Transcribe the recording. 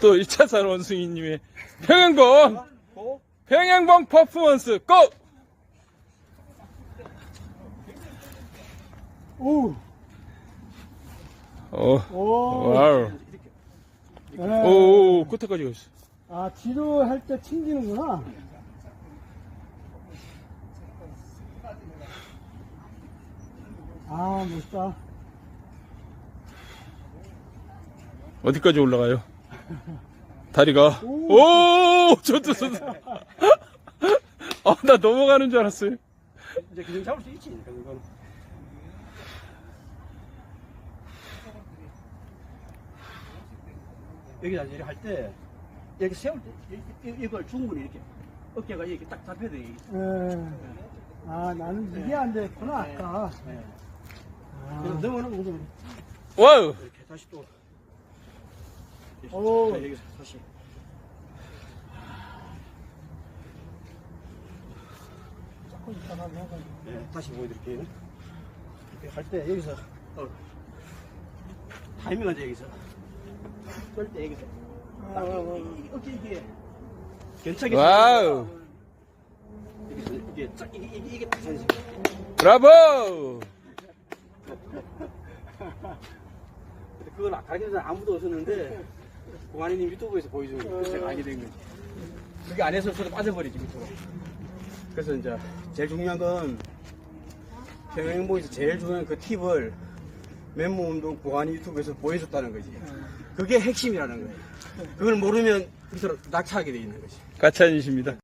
또 1차산 원숭이님의 평양봉 고. 평양봉 퍼포먼스 고! 오. 어, 오. 와우. 네. 오, 끝에까지 갔어. 아, 뒤로 할 때 튕기는구나. 아, 멋있다. 어디까지 올라가요? 다리가. 오. 오, 저도, 저도. 아, 나 넘어가는 줄 알았어요. 이제 그정 잡을 수 있지, 그건. 여기다 이렇게 할 때, 이렇게 세울 때, 이- 이걸 충분히 이렇게, 어깨가 이렇게 딱 잡혀야 돼. 예. 아, 나는 이게 안 됐구나, 아까. 네. 아. 넘어가는 거죠. 와우. 이렇게 다시 또. 오. 자, 여기서 다시. 조금 있다가 해가지고. 네, 다시 보여드릴게요. 이렇게 할때 여기서 어, 타이밍 하죠 여기서. 쏠때 여기서. 딱 이- 어깨 이게 와우. 여기서 이게 쫙 이게 이게 이게 딱 서있어요. 브라보! 근데 그걸 가르치는 사람 아무도 없었는데 공안이님 유튜브에서 보여준 거 그래서 제가 알게 된 거지. 그게 안에서 서로 빠져버리지 밑으로. 그래서 이제 제일 중요한 건 평행보에서 제일 중요한 그 팁을 맨몸 운동 보안이 유튜브에서 보여줬다는 거지. 그게 핵심이라는 거예요. 그걸 모르면 밑으로 낙차하게 돼 있는 거지. 가찬이십니다.